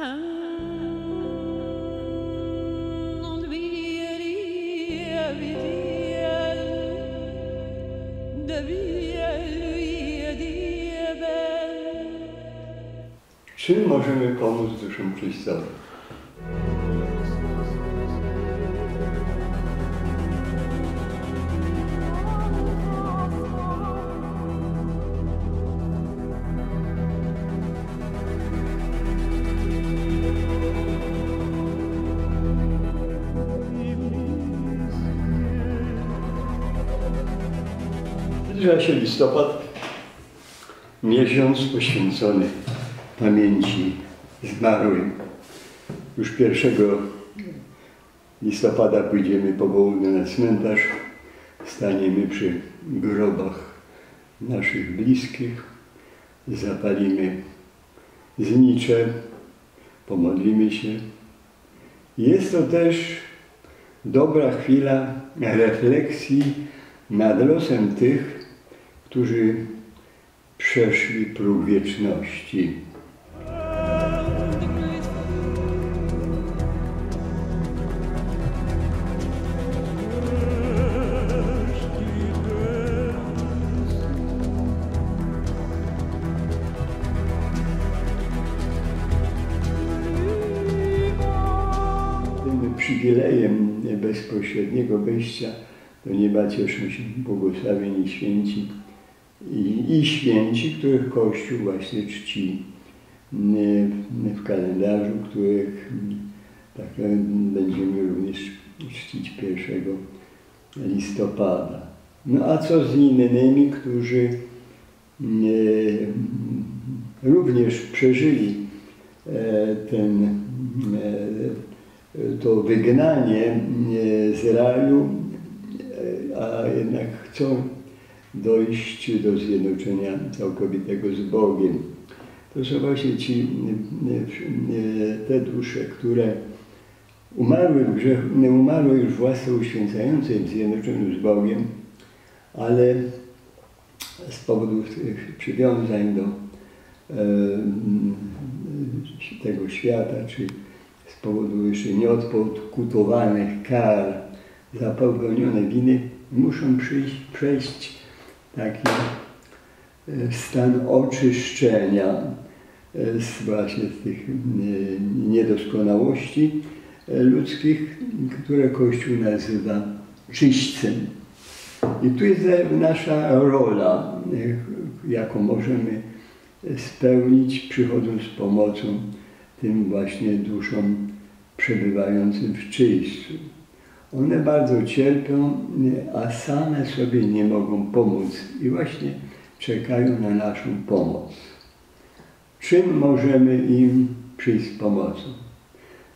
Czym możemy pomóc duszom czyścowym? Zbliża się listopad, miesiąc poświęcony pamięci zmarłych. Już 1 listopada pójdziemy po południu na cmentarz, staniemy przy grobach naszych bliskich, zapalimy znicze, pomodlimy się. Jest to też dobra chwila refleksji nad losem tych, którzy przeszli próg wieczności. Przywilejem bezpośredniego wejścia do nieba cieszą się błogosławieni święci i, i święci, których Kościół właśnie czci w kalendarzu, których tak będziemy również czcić 1 listopada. No a co z innymi, którzy również przeżyli ten, to wygnanie z raju, a jednak chcą dojść do zjednoczenia całkowitego z Bogiem. To są właśnie ci, te dusze, które umarły w grzechu, umarły już w łasce uświęcającej w zjednoczeniu z Bogiem, ale z powodu tych przywiązań do e, tego świata, czy z powodu jeszcze nieodpokutowanych kar za popełnione winy, muszą przyjść, przejść taki stan oczyszczenia z właśnie tych niedoskonałości ludzkich, które Kościół nazywa czyśćcem. I tu jest nasza rola, jaką możemy spełnić, przychodząc z pomocą tym właśnie duszom przebywającym w czyśćcu. One bardzo cierpią, a same sobie nie mogą pomóc i właśnie czekają na naszą pomoc. Czym możemy im przyjść z pomocą?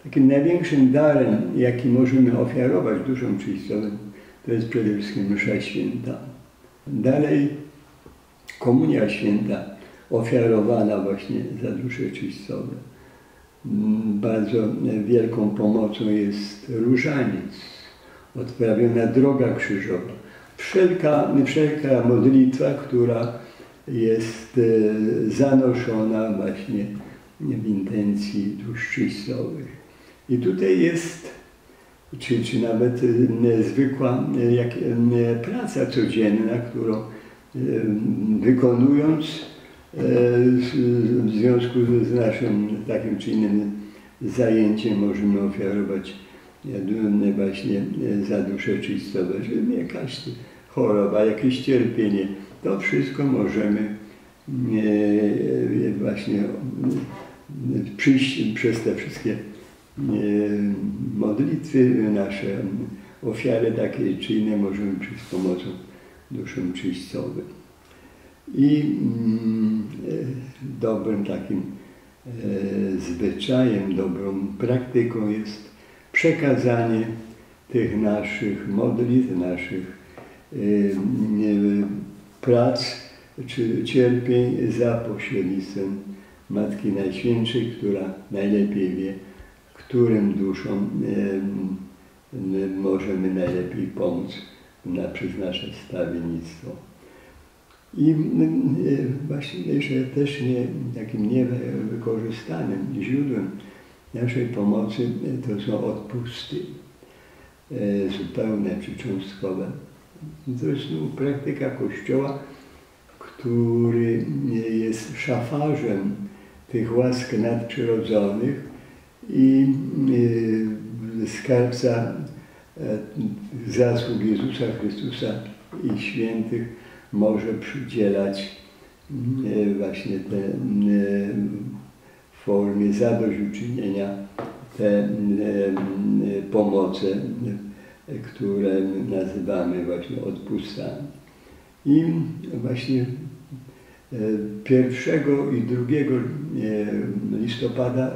Takim największym darem, jaki możemy ofiarować duszom czyścowym, to jest przede wszystkim msza święta. Dalej komunia święta, ofiarowana właśnie za dusze czyścowe. Bardzo wielką pomocą jest różaniec odprawiona droga krzyżowa. Wszelka, wszelka modlitwa, która jest e, zanoszona właśnie w intencji dusz czystowych. I tutaj jest, czy, czy nawet e, zwykła e, jak, praca codzienna, którą wykonując w związku z naszym takim czy innym zajęciem możemy ofiarować właśnie e, za duszę czystowe, że jakaś choroba, jakieś cierpienie, to wszystko możemy e, właśnie przyjść przez te wszystkie modlitwy nasze, ofiary takie czy inne możemy przyjść z pomocą duszom czyścowym. I mm, e, dobrym takim zwyczajem, dobrą praktyką jest przekazanie tych naszych modlitw, naszych y, prac czy cierpień za pośrednictwem Matki Najświętszej, która najlepiej wie, którym duszom y, możemy najlepiej pomóc na, przez nasze stawiennictwo. I y, właśnie jeszcze też nie, takim niewykorzystanym źródłem naszej pomocy e, to są odpusty e, zupełne czy cząstkowe. To jest no, praktyka Kościoła, który jest szafarzem tych łask nadprzyrodzonych i e, skarbca zasług Jezusa Chrystusa i świętych może przydzielać właśnie te w formie zadośćuczynienia te pomoce, które nazywamy właśnie odpustami. I właśnie 1 i 2 listopada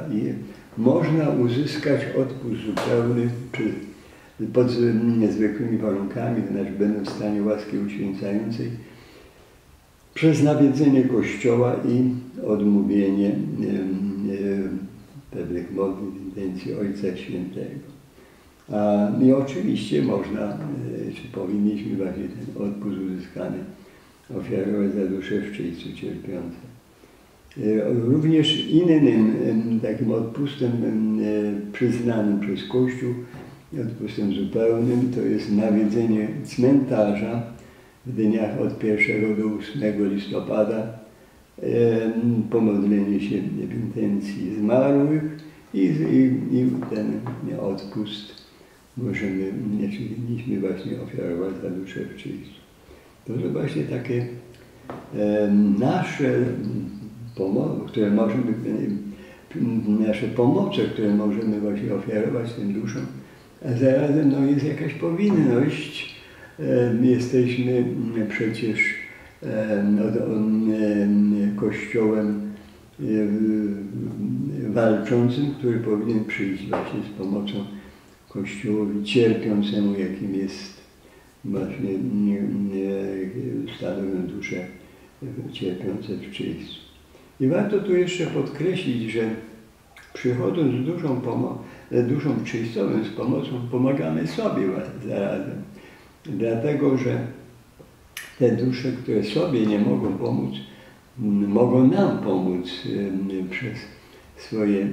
można uzyskać odpust zupełny pod niezwykłymi warunkami, to znaczy będąc w stanie łaski uświęcającej, przez nawiedzenie Kościoła i odmówienie pewnych modlitw, intencji Ojca Świętego. A, I oczywiście można, czy powinniśmy właśnie ten odpust uzyskany ofiarować za dusze w czyjcu cierpiące. Również innym takim odpustem przyznanym przez Kościół, odpustem zupełnym, to jest nawiedzenie cmentarza w dniach od 1 do 8 listopada pomodlenie się w intencji zmarłych i, i, i ten odpust możemy, nie właśnie ofiarować za duszę w czyjcu. To są właśnie takie nasze pomoce, które możemy, nasze pomoce, które możemy właśnie ofiarować tym duszom, a zarazem no, jest jakaś powinność. Jesteśmy przecież kościołem walczącym, który powinien przyjść właśnie z pomocą kościołowi cierpiącemu, jakim jest właśnie stanowią dusze cierpiące w czyjstwie. I warto tu jeszcze podkreślić, że przychodząc z duszą, duszą czyjstową, z pomocą, pomagamy sobie zarazem. Dlatego, że te dusze, które sobie nie mogą pomóc, mogą nam pomóc przez swoje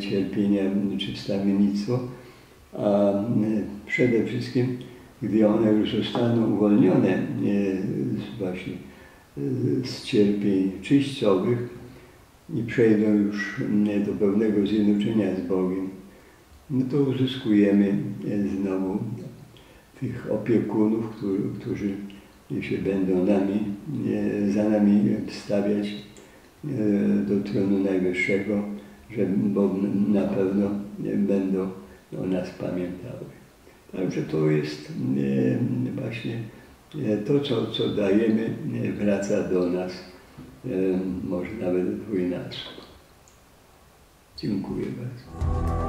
cierpienia czy wstawiennictwo, a przede wszystkim, gdy one już zostaną uwolnione właśnie z cierpień czyśćcowych i przejdą już do pełnego zjednoczenia z Bogiem, no to uzyskujemy znowu tych opiekunów, którzy się będą nami, za nami wstawiać e, do tronu Najwyższego, że bo na pewno będą o nas pamiętały. Także to jest e, właśnie e, to, co, co dajemy, wraca do nas, może nawet dwójnasób. Dziękuję bardzo.